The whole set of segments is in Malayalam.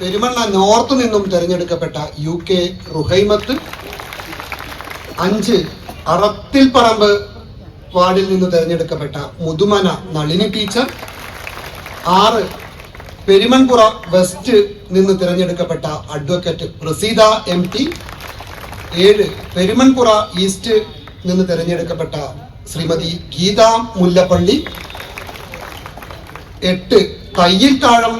പെരുമണ്ണ നോർത്ത് നിന്നും തിരഞ്ഞെടുക്കപ്പെട്ട യു കെ റുഹൈമത്ത് അഞ്ച് അറത്തിൽപ്പറമ്പ് വാർഡിൽ നിന്ന് തിരഞ്ഞെടുക്കപ്പെട്ട മുതുമന നളിനി ടീച്ചർ ആറ് പെരുമൺപുറ വെസ്റ്റ് നിന്ന് തിരഞ്ഞെടുക്കപ്പെട്ട അഡ്വക്കേറ്റ് പ്രസീത എം ടി ഏഴ് പെരുമൺപുറ ഈസ്റ്റ് നിന്ന് തിരഞ്ഞെടുക്കപ്പെട്ട ശ്രീമതി ഗീത മുല്ലപ്പള്ളി എട്ട് തയ്യിൽ താഴം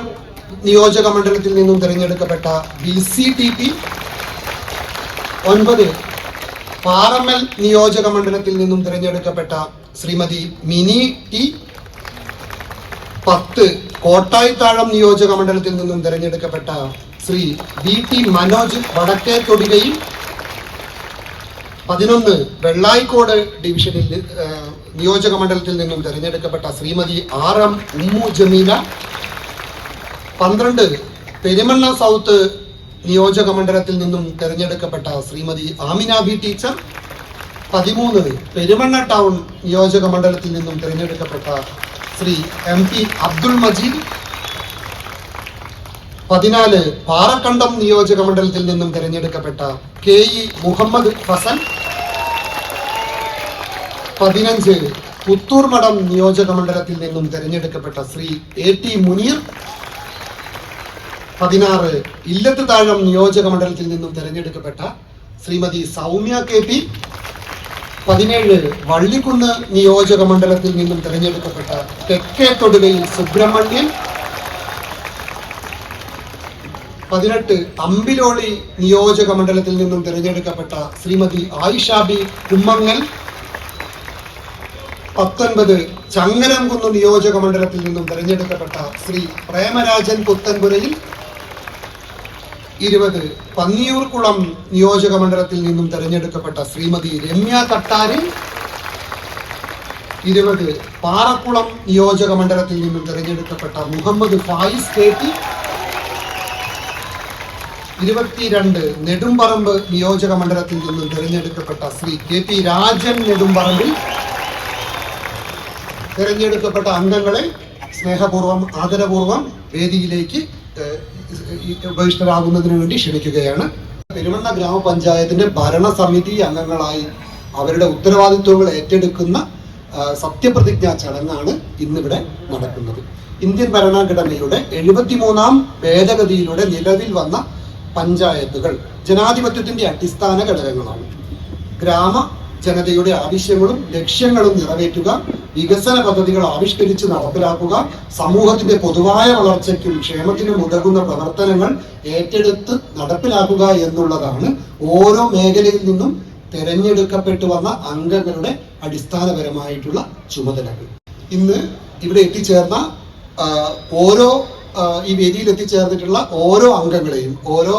നിയോജക മണ്ഡലത്തിൽ നിന്നും തിരഞ്ഞെടുക്കപ്പെട്ട ബി സി ടി പി ഒൻപത് പാറമ്മൽ നിയോജക മണ്ഡലത്തിൽ നിന്നും തിരഞ്ഞെടുക്കപ്പെട്ട ശ്രീമതി മിനി ടി പത്ത് കോട്ടായിത്താഴം നിയോജക മണ്ഡലത്തിൽ നിന്നും തിരഞ്ഞെടുക്കപ്പെട്ട ശ്രീ ബി ടി മനോജ് വടക്കേ തൊടികയിൽ പതിനൊന്ന് വെള്ളായിക്കോട് ഡിവിഷനിൽ നിയോജക മണ്ഡലത്തിൽ നിന്നും തിരഞ്ഞെടുക്കപ്പെട്ട ശ്രീമതി ആർ എം ഉമ്മു ജമീല. പന്ത്രണ്ട് പെരുമണ്ണ സൗത്ത് നിയോജക മണ്ഡലത്തിൽ നിന്നും തിരഞ്ഞെടുക്കപ്പെട്ട ശ്രീമതി ആമിന ബി ടീച്ചർ പതിമൂന്ന് പെരുമണ്ണ ടൗൺ നിയോജക മണ്ഡലത്തിൽ നിന്നും തിരഞ്ഞെടുക്കപ്പെട്ട ശ്രീ എം പി അബ്ദുൾ മജീദ് പതിനാല് പാറക്കണ്ടം നിയോജക മണ്ഡലത്തിൽ നിന്നും തിരഞ്ഞെടുക്കപ്പെട്ട കെ ഇ മുഹമ്മദ് ഫസൽ പതിനഞ്ച് പുത്തൂർ മഠം നിയോജക മണ്ഡലത്തിൽ നിന്നും തിരഞ്ഞെടുക്കപ്പെട്ട ശ്രീ എ ടി മുനീർ പതിനാറ് ഇല്ലത്ത് താഴം നിയോജക മണ്ഡലത്തിൽ നിന്നും തിരഞ്ഞെടുക്കപ്പെട്ട ശ്രീമതി സൗമ്യ കെ പി പതിനേഴ് വള്ളിക്കുന്ന് നിയോജക മണ്ഡലത്തിൽ നിന്നും തിരഞ്ഞെടുക്കപ്പെട്ട തെക്കേ തൊടുകയിൽ സുബ്രഹ്മണ്യൻ പതിനെട്ട് അമ്പിലോളി നിയോജക മണ്ഡലത്തിൽ നിന്നും തിരഞ്ഞെടുക്കപ്പെട്ട ശ്രീമതി ആയിഷാബി കുമ്മങ്ങൽ പത്തൊൻപത് ചങ്ങരംകുന്ന് നിയോജക മണ്ഡലത്തിൽ നിന്നും തിരഞ്ഞെടുക്കപ്പെട്ട ശ്രീ പ്രേമരാജൻ പുത്തൻപുരയിൽ ഇരുപത്. പന്നിയൂർക്കുളം നിയോജക മണ്ഡലത്തിൽ നിന്നും തെരഞ്ഞെടുക്കപ്പെട്ട ശ്രീമതി രമ്യ തട്ടാരി ഇരുപത്. പാറക്കുളം നിയോജക മണ്ഡലത്തിൽ നിന്നും തെരഞ്ഞെടുക്കപ്പെട്ട മുഹമ്മദ് ഫായിസ് കേട്ടി ഇരുപത്തിരണ്ട്. നെടുമ്പറമ്പ് നിയോജക മണ്ഡലത്തിൽ നിന്നും തിരഞ്ഞെടുക്കപ്പെട്ട ശ്രീ കെ പി രാജൻ നെടുമ്പറമ്പിൽ തിരഞ്ഞെടുക്കപ്പെട്ട അംഗങ്ങളെ സ്നേഹപൂർവം ആദരപൂർവം വേദിയിലേക്ക് ഉപവിഷ്ടരാകുന്നതിന് വേണ്ടി ക്ഷണിക്കുകയാണ്. പെരുമണ്ണ ഗ്രാമപഞ്ചായത്തിന്റെ ഭരണസമിതി അംഗങ്ങളായി അവരുടെ ഉത്തരവാദിത്വങ്ങൾ ഏറ്റെടുക്കുന്ന സത്യപ്രതിജ്ഞാ ചടങ്ങാണ് ഇന്നിവിടെ നടക്കുന്നത്. ഇന്ത്യൻ ഭരണഘടനയുടെ എഴുപത്തിമൂന്നാം ഭേദഗതിയിലൂടെ നിലവിൽ വന്ന പഞ്ചായത്തുകൾ ജനാധിപത്യത്തിന്റെ അടിസ്ഥാന ഘടകങ്ങളാണ്. ഗ്രാമ ജനതയുടെ ആവശ്യങ്ങളും ലക്ഷ്യങ്ങളും നിറവേറ്റുക വികസന പദ്ധതികൾ ആവിഷ്കരിച്ച് നടപ്പിലാക്കുക സമൂഹത്തിന്റെ പൊതുവായ വളർച്ചയ്ക്കും ക്ഷേമത്തിനും ഉതകുന്ന പ്രവർത്തനങ്ങൾ ഏറ്റെടുത്ത് നടപ്പിലാക്കുക എന്നുള്ളതാണ് ഓരോ മേഖലയിൽ നിന്നും തെരഞ്ഞെടുക്കപ്പെട്ടു വന്ന അംഗങ്ങളുടെ അടിസ്ഥാനപരമായിട്ടുള്ള ചുമതലകൾ. ഇന്ന് ഇവിടെ എത്തിച്ചേർന്ന ഓരോ ഈ വേദിയിൽ എത്തിച്ചേർന്നിട്ടുള്ള ഓരോ അംഗങ്ങളെയും ഓരോ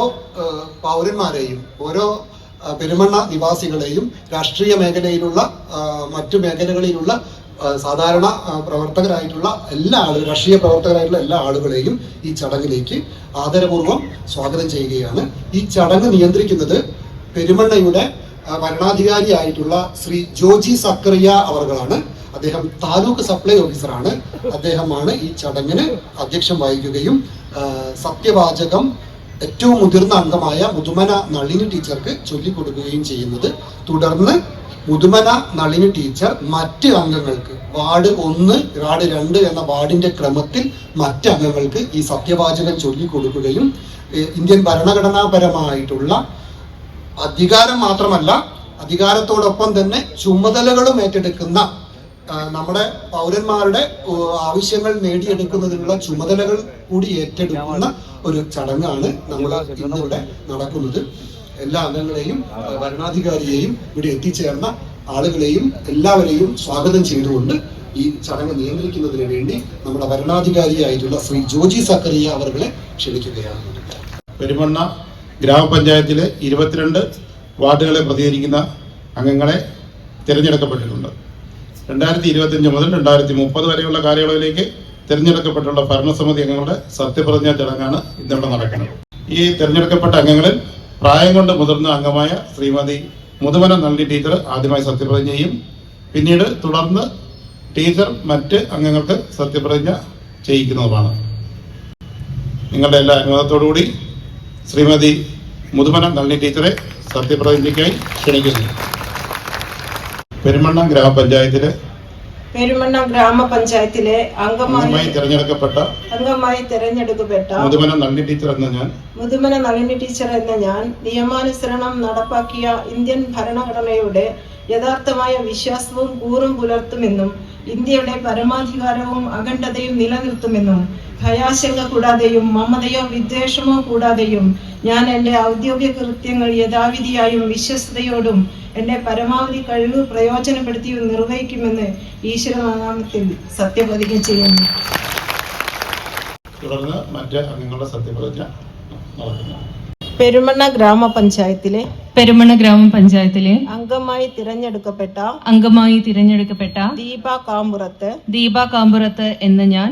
പൗരന്മാരെയും ഓരോ പെരുമണ്ണ നിവാസികളെയും രാഷ്ട്രീയ മേഖലയിലുള്ള മറ്റു മേഖലകളിലുള്ള സാധാരണ പ്രവർത്തകരായിട്ടുള്ള എല്ലാ ആളുകളും രാഷ്ട്രീയ പ്രവർത്തകരായിട്ടുള്ള എല്ലാ ആളുകളെയും ഈ ചടങ്ങിലേക്ക് ആദരപൂർവം സ്വാഗതം ചെയ്യുകയാണ്. ഈ ചടങ്ങ് നിയന്ത്രിക്കുന്നത് പെരുമണ്ണയുടെ ഭരണാധികാരിയായിട്ടുള്ള ശ്രീ ജോജി സക്കറിയ അവർകളാണ്. അദ്ദേഹം താലൂക്ക് സപ്ലൈ ഓഫീസറാണ്. അദ്ദേഹമാണ് ഈ ചടങ്ങിന് അധ്യക്ഷം വഹിക്കുകയും സത്യവാചകം ഏറ്റവും മുതിർന്ന അംഗമായ മുതുമന നളിനി ടീച്ചർക്ക് ചൊല്ലിക്കൊടുക്കുകയും ചെയ്യുന്നത്. തുടർന്ന് മുതുമന നളിനി ടീച്ചർ മറ്റ് അംഗങ്ങൾക്ക് വാർഡ് ഒന്ന് വാർഡ് രണ്ട് എന്ന വാർഡിന്റെ ക്രമത്തിൽ മറ്റ് അംഗങ്ങൾക്ക് ഈ സത്യവാചകം ചൊല്ലിക്കൊടുക്കുകയും ഇന്ത്യൻ ഭരണഘടനാപരമായിട്ടുള്ള അധികാരം മാത്രമല്ല അധികാരത്തോടൊപ്പം തന്നെ ചുമതലകളും ഏറ്റെടുക്കുന്ന നമ്മുടെ പൗരന്മാരുടെ ആവശ്യങ്ങൾ നേടിയെടുക്കുന്നതിനുള്ള ചുമതലകൾ കൂടി ഏറ്റെടുക്കുന്ന ഒരു ചടങ്ങാണ് നമ്മൾ ഇന്നിവിടെ നടക്കുന്നത്. എല്ലാ അംഗങ്ങളെയും ഭരണാധികാരിയെയും ഇവിടെ എത്തിച്ചേർന്ന ആളുകളെയും എല്ലാവരെയും സ്വാഗതം ചെയ്തുകൊണ്ട് ഈ ചടങ്ങ് നിയന്ത്രിക്കുന്നതിന് വേണ്ടി നമ്മുടെ ഭരണാധികാരിയായിട്ടുള്ള ശ്രീ ജോജി സക്കറിയ അവരെ ക്ഷണിക്കുകയാണ്. പെരുമണ്ണ ഗ്രാമപഞ്ചായത്തിലെ ഇരുപത്തിരണ്ട് വാർഡുകളെ പ്രതികരിക്കുന്ന അംഗങ്ങളെ തിരഞ്ഞെടുക്കപ്പെട്ടിട്ടുണ്ട്. രണ്ടായിരത്തി ഇരുപത്തിയഞ്ച് മുതൽ രണ്ടായിരത്തി മുപ്പത് വരെയുള്ള കാലയളവിലേക്ക് തിരഞ്ഞെടുക്കപ്പെട്ടുള്ള ഭരണസമിതി അംഗങ്ങളുടെ സത്യപ്രതിജ്ഞാ ചടങ്ങാണ് ഇന്നിവിടെ നടക്കുന്നത്. ഈ തിരഞ്ഞെടുക്കപ്പെട്ട അംഗങ്ങളിൽ പ്രായം കൊണ്ട് മുതിർന്ന അംഗമായ ശ്രീമതി മുതുമന നന്ദി ടീച്ചർ ആദ്യമായി സത്യപ്രതിജ്ഞ ചെയ്യും. പിന്നീട് തുടർന്ന് ടീച്ചർ മറ്റ് അംഗങ്ങൾക്ക് സത്യപ്രതിജ്ഞ ചെയ്യിക്കുന്നതുമാണ്. നിങ്ങളുടെ എല്ലാ അനുവാദത്തോടുകൂടി ശ്രീമതി മുതുമന നളിനി ടീച്ചറെ സത്യപ്രതിജ്ഞയ്ക്കായി ക്ഷണിക്കുന്നു. പെരുമണ്ണ ഗ്രാമപഞ്ചായത്തിലെ പെരുമണ്ണ ഗ്രാമപഞ്ചായത്തിലെ അംഗമായി തിരഞ്ഞെടുക്കപ്പെട്ട അംഗമായി തിരഞ്ഞെടുക്കപ്പെട്ട മുതുമന നളിനി ടീച്ചർ എന്ന ഞാൻ. മുതുമന നളിനി ടീച്ചർ എന്ന ഞാൻ നിയമാനുസരണം നടപ്പാക്കിയ ഇന്ത്യൻ ഭരണഘടനയുടെ യഥാർത്ഥമായ വിശ്വാസവും കൂറും പുലർത്തുമെന്നും ഇന്ത്യയുടെ പരമാധികാരവും അഖണ്ഡതയും നിലനിർത്തുമെന്നും ഭയാശങ്ക കൂടാതെയും മമതയോ വിദ്വേഷമോ കൂടാതെയും ഞാൻ എന്റെ ഔദ്യോഗിക കൃത്യങ്ങൾ യഥാവിധിയായും വിശ്വസ്തയോടും എന്റെ പരമാവധി കഴിവ് പ്രയോജനപ്പെടുത്തിയും നിർവഹിക്കുമെന്ന് ഈശ്വരനാമത്തിൽ സത്യപ്രതിജ്ഞ ചെയ്യുന്നു. തുടർന്ന് മറ്റ് അംഗങ്ങളുടെ സത്യപ്രതിജ്ഞ നടക്കുന്നു പെരുമണ്ണ ഗ്രാമപഞ്ചായത്തിലെ പെരുമണ ഗ്രാമപഞ്ചായത്തിലെ അംഗമായി തിരഞ്ഞെടുക്കപ്പെട്ട അംഗമായി തിരഞ്ഞെടുക്കപ്പെട്ട ദീപ കാമ്പുറത്ത് ദീപ കാമ്പുറത്ത് എന്ന ഞാൻ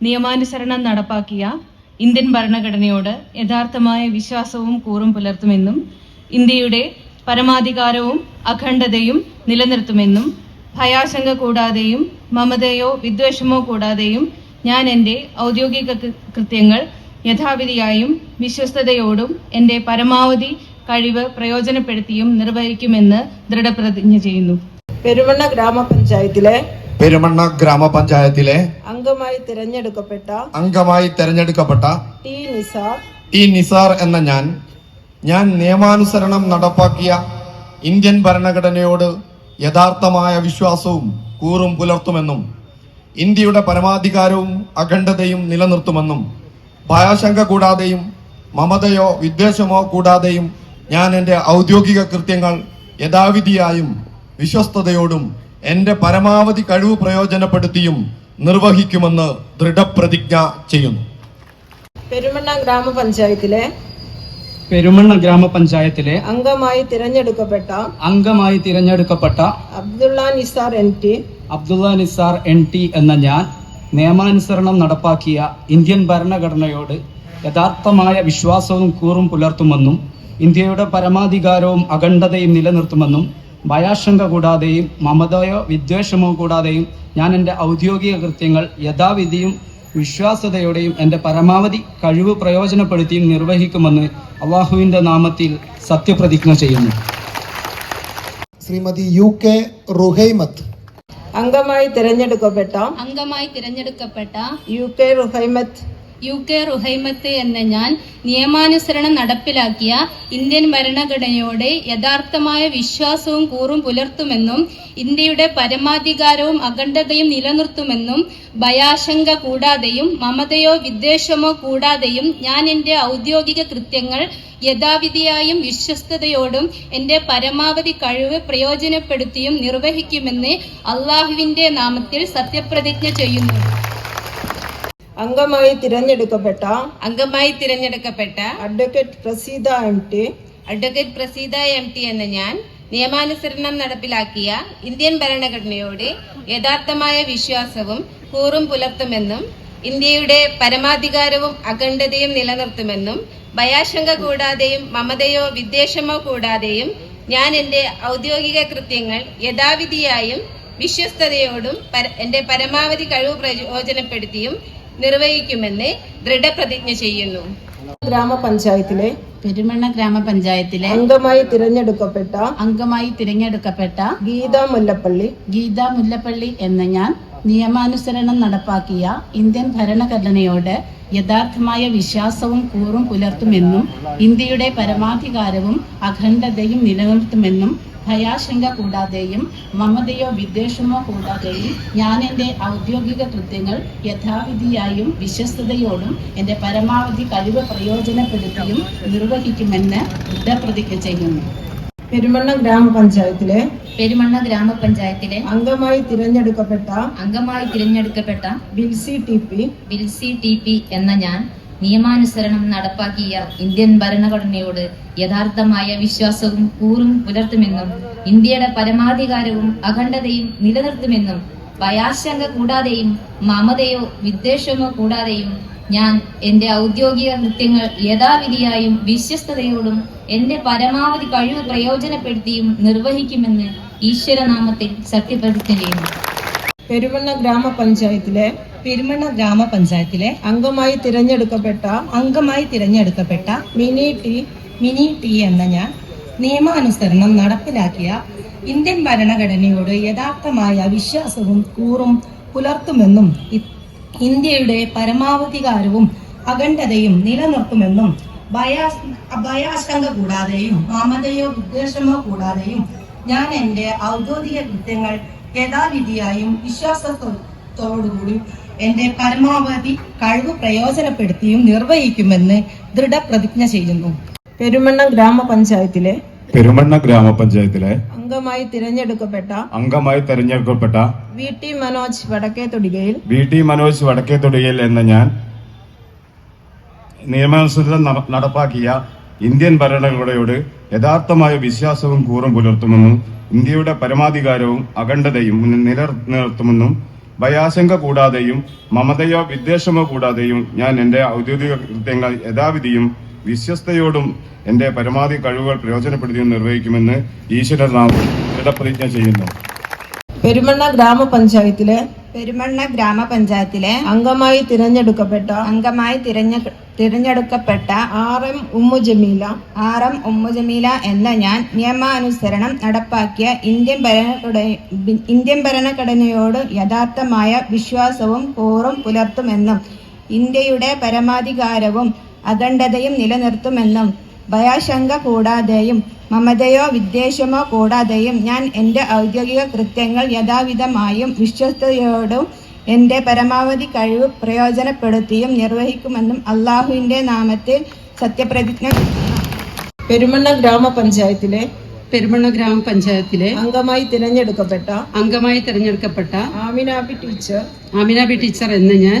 നിയമാനുസരണം നടപ്പാക്കിയ ഇന്ത്യൻ ഭരണഘടനയോട് യഥാർത്ഥമായ വിശ്വാസവും കൂറും പുലർത്തുമെന്നും ഇന്ത്യയുടെ പരമാധികാരവും അഖണ്ഡതയും നിലനിർത്തുമെന്നും ഭയാശങ്ക കൂടാതെയും മമതയോ വിദ്വേഷമോ കൂടാതെയും ഞാൻ എന്റെ ഔദ്യോഗിക കൃത്യങ്ങൾ യഥാവിധിയായും വിശ്വസ്തയോടും എന്റെ പരമാവധി കഴിവ് പ്രയോജനപ്പെടുത്തിയും നിർവഹിക്കുമെന്ന് ദൃഢപ്രതിജ്ഞ ചെയ്യുന്നു. പെരുമണ്ണ ഗ്രാമപഞ്ചായത്തിലെ പെരുമണ്ണ ഗ്രാമപഞ്ചായത്തിലെ അംഗമായി തിരഞ്ഞെടുക്കപ്പെട്ട അംഗമായി തിരഞ്ഞെടുക്കപ്പെട്ട ടി നിസാർ ടി നിസാർ എന്ന ഞാൻ ഞാൻ നിയമാനുസരണം നടപ്പാക്കിയ ഇന്ത്യൻ ഭരണഘടനയോട് യഥാർത്ഥമായ വിശ്വാസവും കൂറും പുലർത്തുമെന്നും ഇന്ത്യയുടെ പരമാധികാരവും അഖണ്ഡതയും നിലനിർത്തുമെന്നും ഭയാശങ്ക കൂടാതെയും മമതയോ വിദ്വേഷമോ കൂടാതെയും ഞാൻ എന്റെ ഔദ്യോഗിക കൃത്യങ്ങൾ യഥാവിധിയായും വിശ്വസ്തയോടും എന്റെ പരമാവധി കഴിവ് പ്രയോജനപ്പെടുത്തിയും നിർവഹിക്കുമെന്ന് ദൃഢപ്രതിജ്ഞ ചെയ്യുന്നു. പെരുമണ്ണ ഗ്രാമപഞ്ചായത്തിലെ പെരുമണ്ണ ഗ്രാമപഞ്ചായത്തിലെ അംഗമായി തിരഞ്ഞെടുക്കപ്പെട്ട അംഗമായി തിരഞ്ഞെടുക്കപ്പെട്ട Abdulla Nisar N T Abdulla Nisar N T എന്ന ഞാൻ നിയമാനുസരണം നടപ്പാക്കിയ ഇന്ത്യൻ ഭരണഘടനയോട് യഥാർത്ഥമായ വിശ്വാസവും കൂറും പുലർത്തുമെന്നും ഇന്ത്യയുടെ പരമാധികാരവും അഖണ്ഡതയും നിലനിർത്തുമെന്നും ഭയാശങ്ക കൂടാതെയും മമതയോ വിദ്വേഷമോ കൂടാതെയും ഞാൻ എന്റെ ഔദ്യോഗിക കൃത്യങ്ങൾ യഥാവിധിയും വിശ്വാസതയോടെയും എന്റെ പരമാവധി കഴിവ് പ്രയോജനപ്പെടുത്തിയും നിർവഹിക്കുമെന്ന് അള്ളാഹുവിന്റെ നാമത്തിൽ സത്യപ്രതിജ്ഞ ചെയ്യുന്നു. ശ്രീമതി യു കെ റുഹൈമത്ത് അംഗമായി തിരഞ്ഞെടുക്കപ്പെട്ട അംഗമായി തിരഞ്ഞെടുക്കപ്പെട്ട U K Ruhaimath U K Ruhaimath എന്ന ഞാൻ നിയമാനുസരണം നടപ്പിലാക്കിയ ഇന്ത്യൻ ഭരണഘടനയോട് യഥാർത്ഥമായ വിശ്വാസവും കൂറും പുലർത്തുമെന്നും ഇന്ത്യയുടെ പരമാധികാരവും അഖണ്ഡതയും നിലനിർത്തുമെന്നും ഭയാശങ്ക കൂടാതെയും മമതയോ വിദ്വേഷമോ കൂടാതെയും ഞാൻ എന്റെ ഔദ്യോഗിക കൃത്യങ്ങൾ യഥാവിധിയായും വിശ്വസ്തയോടും എന്റെ പരമാവധി കഴിവ് പ്രയോജനപ്പെടുത്തിയും നിർവഹിക്കുമെന്ന് അള്ളാഹുവിന്റെ നാമത്തിൽ സത്യപ്രതിജ്ഞ ചെയ്യുന്നു. അംഗമായി തിരഞ്ഞെടുക്കപ്പെട്ട അംഗമായി തിരഞ്ഞെടുക്കപ്പെട്ട advocate Praseetha M T advocate Praseetha M T എന്ന ഞാൻ നിയമാനുസരണം നടപ്പിലാക്കിയ ഇന്ത്യൻ ഭരണഘടനയോട് യഥാർത്ഥമായ വിശ്വാസവും കൂറും പുലർത്തുമെന്നും ഇന്ത്യയുടെ പരമാധികാരവും അഖണ്ഡതയും നിലനിർത്തുമെന്നും ഭയാശങ്ക കൂടാതെയും മമതയോ വിദ്വേഷമോ കൂടാതെയും ഞാൻ എന്റെ ഔദ്യോഗിക കൃത്യങ്ങൾ യഥാവിധിയായും വിശ്വസ്തയോടും എന്റെ എന്റെ പരമാവധി കഴിവ് പ്രയോജനപ്പെടുത്തിയും നിർവഹിക്കുമെന്ന് ദൃഢപ്രതിജ്ഞ ചെയ്യുന്നു. ഗ്രാമപഞ്ചായത്തിലെ പെരുമണ്ണ ഗ്രാമപഞ്ചായത്തിലെ അംഗമായി തിരഞ്ഞെടുക്കപ്പെട്ട അംഗമായി തിരഞ്ഞെടുക്കപ്പെട്ട ഗീത മുല്ലപ്പള്ളി ഗീത മുല്ലപ്പള്ളി എന്ന ഞാൻ നിയമാനുസരണം നടപ്പാക്കിയ ഇന്ത്യൻ ഭരണഘടനയോട് യഥാർത്ഥമായ വിശ്വാസവും കൂറും പുലർത്തുമെന്നും ഇന്ത്യയുടെ പരമാധികാരവും അഖണ്ഡതയും നിലനിർത്തുമെന്നും ഭയാശങ്ക കൂടാതെയും മമതയോ വിദ്വേഷമോ കൂടാതെയും ഞാൻ എന്റെ ഔദ്യോഗിക കൃത്യങ്ങൾ യഥാവിധിയായും വിശ്വസ്തയോടും എന്റെ പരമാവധി കഴിവ് പ്രയോജനപ്പെടുത്തിയും നിർവഹിക്കുമെന്ന് ദൃഢപ്രതിജ്ഞ ചെയ്യുന്നു. പെരുമണ്ണ ഗ്രാമപഞ്ചായത്തിലെ പെരുമണ്ണ ഗ്രാമപഞ്ചായത്തിലെ അംഗമായി തിരഞ്ഞെടുക്കപ്പെട്ട അംഗമായി തിരഞ്ഞെടുക്കപ്പെട്ട Bilsy T P Bilsy T P എന്ന ഞാൻ നിയമാനുസരണം നടപ്പാക്കിയ ഇന്ത്യൻ ഭരണഘടനയോട് യഥാർത്ഥമായ വിശ്വാസവും കൂറും പുലർത്തുമെന്നും ഇന്ത്യയുടെ പരമാധികാരവും അഖണ്ഡതയും നിലനിർത്തുമെന്നും ഭയാശങ്ക കൂടാതെയും മമതയോ വിദ്വേഷമോ കൂടാതെയും ഞാൻ എന്റെ ഔദ്യോഗിക കൃത്യങ്ങൾ യഥാവിധിയായും വിശ്വസ്തയോടും എന്റെ പരമാവധി കഴിവ് പ്രയോജനപ്പെടുത്തിയും നിർവഹിക്കുമെന്ന് ഈശ്വരനാമത്തിൽ സത്യപ്രതിജ്ഞ ചെയ്യുന്നു. പെരുമണ്ണ ഗ്രാമപഞ്ചായത്തിലെ പെരുമണ്ണ ഗ്രാമപഞ്ചായത്തിലെ അംഗമായി തിരഞ്ഞെടുക്കപ്പെട്ട അംഗമായി തിരഞ്ഞെടുക്കപ്പെട്ട മിനി ടി മിനി ടി എന്ന ഞാൻ നിയമാനുസരണം നടപ്പിലാക്കിയ ഇന്ത്യൻ ഭരണഘടനയോട് യഥാർത്ഥമായ വിശ്വാസവും കൂറും പുലർത്തുമെന്നും ഇന്ത്യയുടെ പരമാവധികാരവും അഖണ്ഡതയും നിലനിർത്തുമെന്നും ഭയാ- ഭയാശങ്ക കൂടാതെയും മമതയോ ഉദ്ദേശമോ കൂടാതെയും ഞാൻ എന്റെ ഔദ്യോഗിക കൃത്യങ്ങൾ യഥാവിധിയായും വിശ്വാസത്തോടുകൂടി എന്റെ പരമാവധി കഴിവ് പ്രയോജനപ്പെടുത്തിയും നിർവഹിക്കുമെന്ന് ദൃഢപ്രതിജ്ഞ ചെയ്യുന്നു. പെരുമണ്ണ ഗ്രാമപഞ്ചായത്തിലെ പെരുമണ്ണ ഗ്രാമപഞ്ചായത്തിലെ അംഗമായി തിരഞ്ഞെടുക്കപ്പെട്ട അംഗമായി തിരഞ്ഞെടുക്കപ്പെട്ട വി ടി മനോജ് വടക്കേ തൊടികയിൽ വി ടി മനോജ് വടക്കേ തൊടികയിൽ എന്ന ഞാൻ നിയമാനുസൃതം നട- നടപ്പാക്കിയ ഇന്ത്യൻ ഭരണഘടനയോട് യഥാർത്ഥമായ വിശ്വാസവും കൂറും പുലർത്തുമെന്നും ഇന്ത്യയുടെ പരമാധികാരവും അഖണ്ഡതയും നിലനിർത്തുമെന്നും ഭയാശങ്ക കൂടാതെയും മമതയോ വിദ്വേഷമോ കൂടാതെയും ഞാൻ എന്റെ ഔദ്യോഗിക കൃത്യങ്ങൾ യഥാവിധിയും വിശ്വസ്തയോടും എന്റെ പരമാവധി കഴിവുകൾ പ്രയോജനപ്പെടുത്തിയും നിർവഹിക്കുമെന്ന് ഈശ്വരനാമം ദൃഢപ്രതിജ്ഞ ചെയ്യുന്നു. പെരുമണ്ണ ഗ്രാമപഞ്ചായത്തിലെ പെരുമണ്ണ ഗ്രാമപഞ്ചായത്തിലെ അംഗമായി തിരഞ്ഞെടുക്കപ്പെട്ട അംഗമായി തിരഞ്ഞ തിരഞ്ഞെടുക്കപ്പെട്ട R M Ummu Jameela. R M Ummu Jameela എന്ന ഞാൻ നിയമാനുസരണം നടപ്പാക്കിയ ഇന്ത്യൻ ഭരണഘടന ഇന്ത്യൻ ഭരണഘടനയോട് യഥാർത്ഥമായ വിശ്വാസവും കൂറും പുലർത്തുമെന്നും ഇന്ത്യയുടെ പരമാധികാരവും അഖണ്ഡതയും നിലനിർത്തുമെന്നും ഭയാശങ്ക കൂടാതെയും മമതയോ വിദ്വേഷമോ കൂടാതെയും ഞാൻ എന്റെ ഔദ്യോഗിക കൃത്യങ്ങൾ യഥാവിധമായും വിശ്വസ്തയോടും എന്റെ പരമാവധി കഴിവ് പ്രയോജനപ്പെടുത്തിയും നിർവഹിക്കുമെന്നും അള്ളാഹുവിന്റെ നാമത്തിൽ സത്യപ്രതിജ്ഞ ചെയ്യുന്നു. പെരുമണ്ണ ഗ്രാമപഞ്ചായത്തിലെ പെരുമണ്ണ ഗ്രാമപഞ്ചായത്തിലെ അംഗമായി തിരഞ്ഞെടുക്കപ്പെട്ട അംഗമായി തിരഞ്ഞെടുക്കപ്പെട്ട ആമിനാബി ടീച്ചർ ആമിനാബി ടീച്ചർ എന്ന് ഞാൻ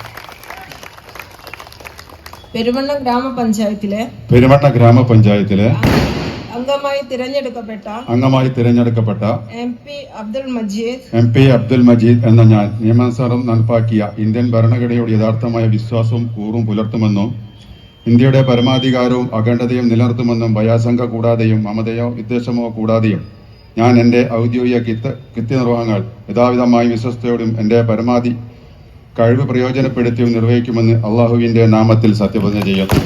പെരുമണ്ണ ഗ്രാമപഞ്ചായത്തിലെ പെരുമണ്ണ ഗ്രാമപഞ്ചായത്തിലെ അംഗമായി തിരഞ്ഞെടുക്കപ്പെട്ട അംഗമായി തിരഞ്ഞെടുക്കപ്പെട്ട M P Abdul Majeed M P Abdul Majeed എന്ന ഞാൻ നിയമാനുസാരം നടപ്പാക്കിയ ഇന്ത്യൻ ഭരണഘടനയോട് യഥാർത്ഥമായ വിശ്വാസവും കൂറും പുലർത്തുമെന്നും ഇന്ത്യയുടെ പരമാധികാരവും അഖണ്ഡതയും നിലനിർത്തുമെന്നും ഭയാശങ്ക കൂടാതെയും മമതയോ വിദ്വേഷമോ കൂടാതെയും ഞാൻ എന്റെ ഔദ്യോഗിക കിത്ത് കൃത്യനിർവഹങ്ങൾ യഥാവിധമായി വിശ്വസ്തയോടും എന്റെ പരമാധി കഴിവ് പ്രയോജനപ്പെടുത്തിയും നിർവഹിക്കുമെന്ന് അള്ളാഹുവിന്റെ നാമത്തിൽ സത്യപ്രതിജ്ഞ ചെയ്യുന്നു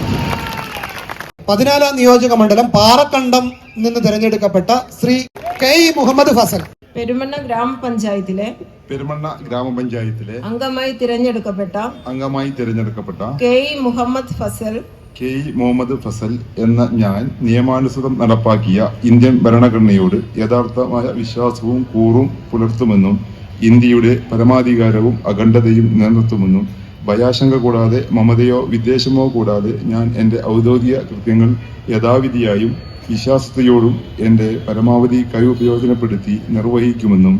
പതിനാലാം നിയോജക മണ്ഡലം പാറക്കണ്ടം നിന്ന് തിരഞ്ഞെടുക്കപ്പെട്ട ശ്രീ കെ മുഹമ്മദ് ഫസൽ. പെരുമണ്ണ ഗ്രാമപഞ്ചായത്തിലെ പെരുമണ്ണ ഗ്രാമപഞ്ചായത്തിലെ അംഗമായി തിരഞ്ഞെടുക്കപ്പെട്ട അംഗമായി തിരഞ്ഞെടുക്കപ്പെട്ട കെ മുഹമ്മദ് ഫസൽ. കെ മുഹമ്മദ് ഫസൽ എന്ന ഞാൻ നിയമാനുസൃതം നടപ്പാക്കിയ ഇന്ത്യൻ ഭരണഘടനയോട് യഥാർത്ഥമായ വിശ്വാസവും കൂറും പുലർത്തുമെന്നും ഇന്ത്യയുടെ പരമാധികാരവും അഖണ്ഡതയും നിലനിർത്തുമെന്നും ഭയാശങ്ക കൂടാതെ മമതയോ വിദ്വേഷമോ കൂടാതെ ഞാൻ എന്റെ ഔദ്യോഗിക കൃത്യങ്ങൾ യഥാവിധിയായും വിശ്വാസതയോടും എന്റെ പരമാവധി കഴിവ് പ്രയോജനപ്പെടുത്തി നിർവഹിക്കുമെന്നും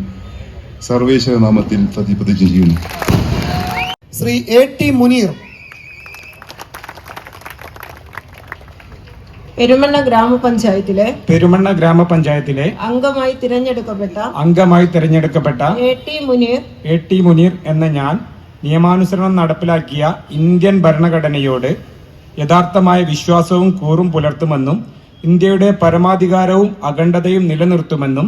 സർവേശ്വരനാമത്തിൽ പ്രതിപതി ചെയ്യുന്നു. ശ്രീ എ ടി മുനീർ പെരുമണ്ണ ഗ്രാമപഞ്ചായത്തിലെ പെരുമണ്ണ ഗ്രാമപഞ്ചായത്തിലെ അംഗമായി തിരഞ്ഞെടുക്കപ്പെട്ട അംഗമായി തിരഞ്ഞെടുക്കപ്പെട്ട A T Muneer A T Muneer എന്ന ഞാൻ നിയമാനുസരണം നടപ്പിലാക്കിയ ഇന്ത്യൻ ഭരണഘടനയോട് യഥാർത്ഥമായ വിശ്വാസവും കൂറും പുലർത്തുമെന്നും ഇന്ത്യയുടെ പരമാധികാരവും അഖണ്ഡതയും നിലനിർത്തുമെന്നും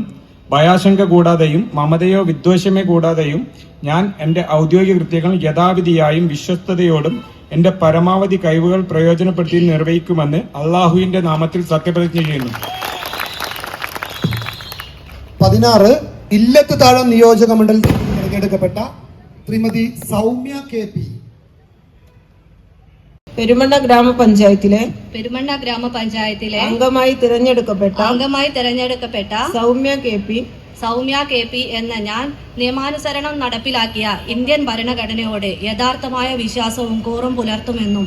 ഭയാശങ്ക കൂടാതെയും മമതയോ വിദ്വേഷമേ കൂടാതെയും ഞാൻ എന്റെ ഔദ്യോഗിക കൃത്യങ്ങൾ യഥാവിധിയായും വിശ്വസ്തയോടും എന്റെ പരമാവധി കഴിവുകൾ പ്രയോജനപ്പെടുത്തി നിർവഹിക്കുമെന്ന് അള്ളാഹുവിന്റെ നാമത്തിൽ സത്യപ്രതിജ്ഞ ചെയ്യുന്നു. പതിനാറ് ഇല്ലത്ത് താഴം നിയോജക മണ്ഡലത്തിൽ തിരഞ്ഞെടുക്കപ്പെട്ട ശ്രീമതി സൗമ്യ കെ പി. പെരുമണ്ണ ഗ്രാമപഞ്ചായത്തിലെ പെരുമണ്ണ ഗ്രാമപഞ്ചായത്തിലെ അംഗമായി തിരഞ്ഞെടുക്കപ്പെട്ട അംഗമായി തിരഞ്ഞെടുക്കപ്പെട്ട Soumya K P Soumya K P എന്ന ഞാൻ നിയമാനുസരണം നടപ്പിലാക്കിയ ഇന്ത്യൻ ഭരണഘടനയോട് യഥാർത്ഥമായ വിശ്വാസവും കൂറും പുലർത്തുമെന്നും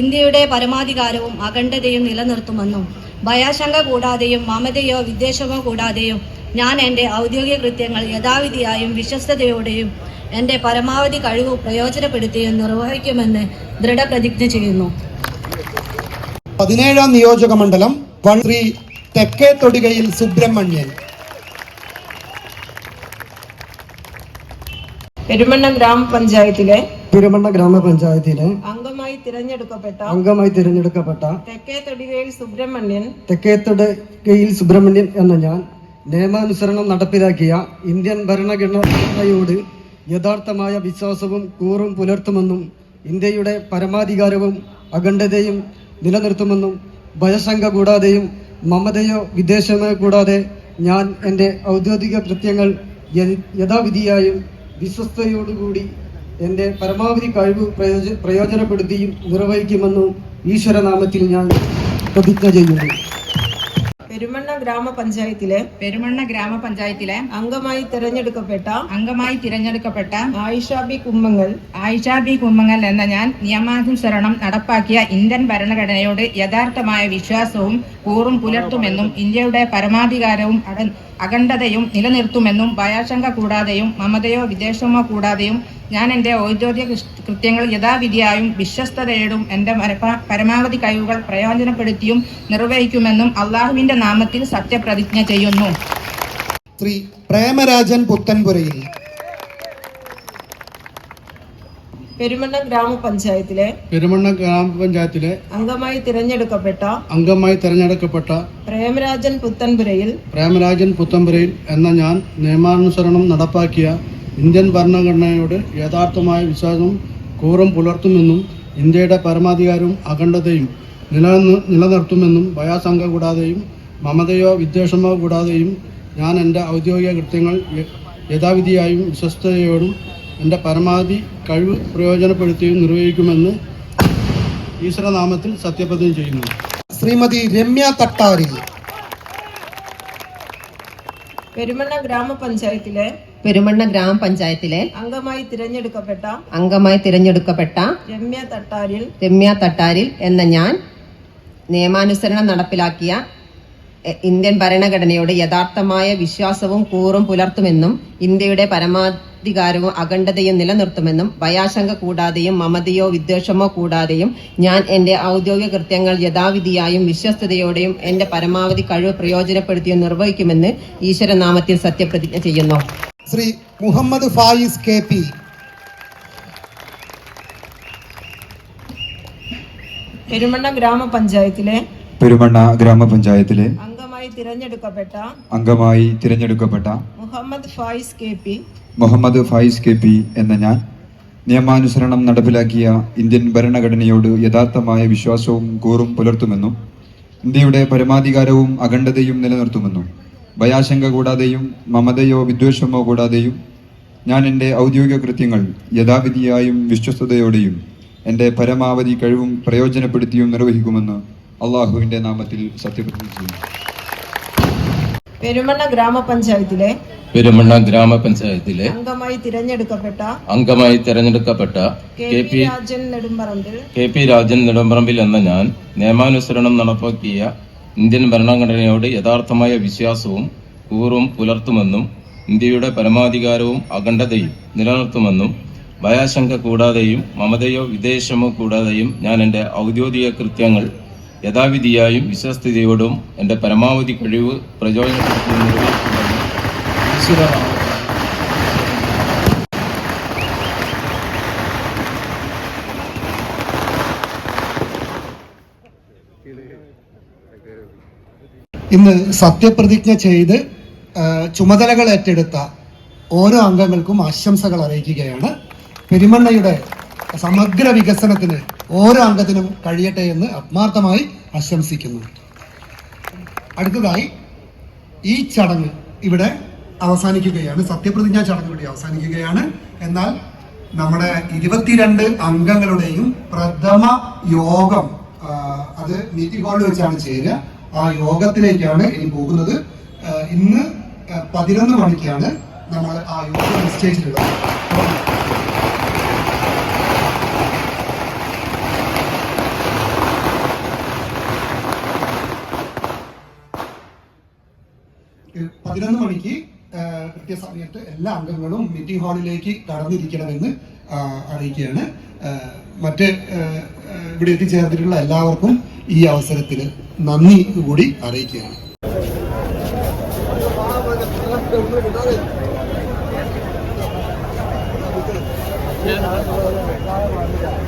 ഇന്ത്യയുടെ പരമാധികാരവും അഖണ്ഡതയും നിലനിർത്തുമെന്നും ഭയാശങ്ക കൂടാതെയും മമതയോ വിദ്വേഷമോ കൂടാതെയും ഞാൻ എന്റെ ഔദ്യോഗിക കൃത്യങ്ങൾ യഥാവിധിയായും വിശ്വസ്തയോടെയും എന്റെ പരമാവധി കഴിവ് പ്രയോജനപ്പെടുത്തിയും നിർവഹിക്കുമെന്ന് ദൃഢപ്രതിജ്ഞ ചെയ്യുന്നു. പതിനേഴാം നിയോജക മണ്ഡലം വൺ തെക്കേ തൊടികയിൽ സുബ്രഹ്മണ്യൻ. പെരുമണ്ണ ഗ്രാമപഞ്ചായത്തിലെ പെരുമണ്ണ ഗ്രാമപഞ്ചായത്തിലെ അംഗമായി തിരഞ്ഞെടുക്കപ്പെട്ട അംഗമായി തിരഞ്ഞെടുക്കപ്പെട്ട തെക്കേത്തൊടികയിൽ സുബ്രഹ്മണ്യൻ തെക്കേത്തൊടികയിൽ സുബ്രഹ്മണ്യൻ എന്ന ഞാൻ നിയമാനുസരണം നടപ്പിലാക്കിയ ഇന്ത്യൻ ഭരണഘടനയോട് യഥാർത്ഥമായ വിശ്വാസവും കൂറും പുലർത്തുമെന്നും ഇന്ത്യയുടെ പരമാധികാരവും അഖണ്ഡതയും നിലനിർത്തുമെന്നും ഭയശങ്ക കൂടാതെയും മമതയോ വിദേശമോ കൂടാതെ ഞാൻ എന്റെ ഔദ്യോഗിക കൃത്യങ്ങൾ യഥാവിധിയായും വിശ്വസ്തയോടുകൂടി എന്റെ പരമാവധി കഴിവ് പ്രയോജ പ്രയോജനപ്പെടുത്തിയും നിർവഹിക്കുമെന്നും ഈശ്വരനാമത്തിൽ ഞാൻ പ്രതിജ്ഞ ചെയ്യുന്നു. പെരുമണ്ണ ഗ്രാമപഞ്ചായത്തിലെ പെരുമണ്ണ ഗ്രാമപഞ്ചായത്തിലെ അംഗമായി തിരഞ്ഞെടുക്കപ്പെട്ട അംഗമായി തിരഞ്ഞെടുക്കപ്പെട്ട ആയിഷാബി കുമ്മങ്ങൾ ആയിഷാബി കുമ്മങ്ങൾ ബി കുമ്മങ്ങൽ എന്ന ഞാൻ നിയമാനുസരണം നടപ്പാക്കിയ ഇന്ത്യൻ ഭരണഘടനയോട് യഥാർത്ഥമായ വിശ്വാസവും കൂറും പുലർത്തുമെന്നും ഇന്ത്യയുടെ പരമാധികാരവും അഖണ്ഡതയും നിലനിർത്തുമെന്നും ഭയാശങ്ക കൂടാതെയും മമതയോ വിദേശമോ കൂടാതെയും ഞാൻ എന്റെ ഔദ്യോഗിക കൃത്യങ്ങൾ യഥാവിധിയായും വിശ്വസ്തതയോടും എന്റെ പരമാവധി കഴിവുകൾ പ്രയോജനപ്പെടുത്തിയും നിർവഹിക്കുമെന്നും അള്ളാഹുവിന്റെ നാമത്തിൽ സത്യപ്രതിജ്ഞ ചെയ്യുന്നു. ശ്രീ പ്രേമരാജൻ പുത്തൻപുരയിൽ. പെരുമണ്ണ ഗ്രാമപഞ്ചായത്തിലെ പെരുമണ്ണ ഗ്രാമപഞ്ചായത്തിലെ അംഗമായി തിരഞ്ഞെടുക്കപ്പെട്ട അംഗമായി തിരഞ്ഞെടുക്കപ്പെട്ട പ്രേമരാജൻ പുത്തൻപുരയിൽ പ്രേമരാജൻ പുത്തൻപുരയിൽ എന്ന ഞാൻ നിയമാനുസരണം നടപ്പാക്കിയ ഇന്ത്യൻ ഭരണഘടനയോട് യഥാർത്ഥമായ വിശ്വാസം കൂറും പുലർത്തുമെന്നും ഇന്ത്യയുടെ പരമാധികാരവും അഖണ്ഡതയും നിലനിന്ന് നിലനിർത്തുമെന്നും ഭയാശങ്ക കൂടാതെയും മമതയോ വിദ്വേഷമോ കൂടാതെയും ഞാൻ എന്റെ ഔദ്യോഗിക കൃത്യങ്ങൾ യഥാവിധിയായും വിശ്വസ്തയോടും എന്റെ പരമാവധി കഴിവ് പ്രയോജനപ്പെടുത്തിയും നിർവഹിക്കുമെന്ന് ഈശ്വരനാമത്തിൽ സത്യപ്രതിജ്ഞ ചെയ്യുന്നു. ശ്രീമതി രമ്യ തട്ടാരിൽ പെരുമണ്ണ ഗ്രാമപഞ്ചായത്തിലെ പെരുമണ്ണ ഗ്രാമപഞ്ചായത്തിലെ അംഗമായി തിരഞ്ഞെടുക്കപ്പെട്ട അംഗമായി തിരഞ്ഞെടുക്കപ്പെട്ട രമ്യ തട്ടാരിൽ രമ്യ തട്ടാരിൽ എന്ന ഞാൻ നിയമാനുസരണം നടപ്പിലാക്കിയ ഇന്ത്യൻ ഭരണഘടനയോട് യഥാർത്ഥമായ വിശ്വാസവും കൂറും പുലർത്തുമെന്നും ഇന്ത്യയുടെ പരമാധികാരവും അഖണ്ഡതയും നിലനിർത്തുമെന്നും ഭയാശങ്ക കൂടാതെയും മമതയോ വിദ്വേഷമോ കൂടാതെയും ഞാൻ എന്റെ ഔദ്യോഗിക കൃത്യങ്ങൾ യഥാവിധിയായും വിശ്വസ്തയോടെയും എന്റെ പരമാവധി കഴിവ് പ്രയോജനപ്പെടുത്തിയും നിർവഹിക്കുമെന്ന് ഈശ്വരനാമത്തിൽ സത്യപ്രതിജ്ഞ ചെയ്യുന്നു. Shri Muhammad Fayis K P. Perumanna ഗ്രാമപഞ്ചായത്തിലെ പെരുമണ്ണ ഗ്രാമപഞ്ചായത്തിലെ അംഗമായി തിരഞ്ഞെടുക്കപ്പെട്ട അംഗമായി തിരഞ്ഞെടുക്കപ്പെട്ട Muhammad Fayis K P. Muhammad Fayis K P എന്ന ഞാൻ നിയമാനുസരണം നടപ്പിലാക്കിയ ഇന്ത്യൻ ഭരണഘടനയോട് യഥാർത്ഥമായ വിശ്വാസവും കൂറും പുലർത്തുമെന്നും ഇന്ത്യയുടെ പരമാധികാരവും അഖണ്ഡതയും നിലനിർത്തുമെന്നും ഭയാശങ്ക കൂടാതെയും മമതയോ വിദ്വേഷമോ കൂടാതെയും ഞാൻ എന്റെ ഔദ്യോഗിക കൃത്യങ്ങൾ യഥാവിധിയായും വിശ്വസ്തയോടെയും എന്റെ പരമാവധി കഴിവും പ്രയോജനപ്പെടുത്തിയും നിർവഹിക്കുമെന്ന് അള്ളാഹുവിന്റെ നാമത്തിൽ സത്യപ്രതിജ്ഞ ചെയ്യുന്നു. പെരുമണ്ണ ഗ്രാമപഞ്ചായത്തിലെ പെരുമണ്ണ ഗ്രാമപഞ്ചായത്തിലെ അംഗമായി തിരഞ്ഞെടുക്കപ്പെട്ട അംഗമായി തിരഞ്ഞെടുക്കപ്പെട്ട K P Rajan Nedumparambil K P Rajan Nedumparambil എന്ന ഞാൻ നിയമാനുസരണം നടപ്പാക്കിയ ഇന്ത്യൻ ഭരണഘടനയോട് യഥാർത്ഥമായ വിശ്വാസവും കൂറും പുലർത്തുമെന്നും ഇന്ത്യയുടെ പരമാധികാരവും അഖണ്ഡതയും നിലനിർത്തുമെന്നും ഭയാശങ്ക കൂടാതെയും മമതയോ വിദേശമോ കൂടാതെയും ഞാൻ എന്റെ ഔദ്യോഗിക കൃത്യങ്ങൾ യഥാവിധിയായും വിശ്വസ്തയോടും എന്റെ പരമാവധി കഴിവ് പ്രയോജനപ്പെടുത്തി ഇന്ന് സത്യപ്രതിജ്ഞ ചെയ്ത് ചുമതലകൾ ഏറ്റെടുത്ത ഓരോ അംഗങ്ങൾക്കും ആശംസകൾ അറിയിക്കുകയാണ്. പെരുമണ്ണയുടെ സമഗ്ര വികസനത്തിന് ഓരോ അംഗത്തിനും കഴിയട്ടെ എന്ന് ആത്മാർത്ഥമായി ആശംസിക്കുന്നു. അടുത്തതായി ഈ ചടങ്ങ് ഇവിടെ അവസാനിക്കുകയാണ്. സത്യപ്രതിജ്ഞാ ചടങ്ങ് ഇവിടെ അവസാനിക്കുകയാണ്. എന്നാൽ നമ്മുടെ ഇരുപത്തിരണ്ട് അംഗങ്ങളുടെയും പ്രഥമ യോഗം അത് മീറ്റിംഗ് ഹാളിൽ വെച്ചാണ് ചേരുക. ആ യോഗത്തിലേക്കാണ് ഇനി പോകുന്നത്. ഇന്ന് പതിനൊന്ന് മണിക്കാണ് നമ്മൾ ആ യോഗം നിശ്ചയിച്ചിട്ടുള്ളത് പതിനൊന്ന് മണിക്ക് ആ, കൃത്യസമയത്ത് എല്ലാ അംഗങ്ങളും മീറ്റിംഗ് ഹാളിലേക്ക് കടന്നിരിക്കണമെന്ന് അറിയിക്കുകയാണ്. മറ്റ് ഇവിടെ എത്തിച്ചേർന്നിട്ടുള്ള എല്ലാവർക്കും ഈ അവസരത്തിൽ നന്ദി കൂടി അറിയിക്കുകയാണ്.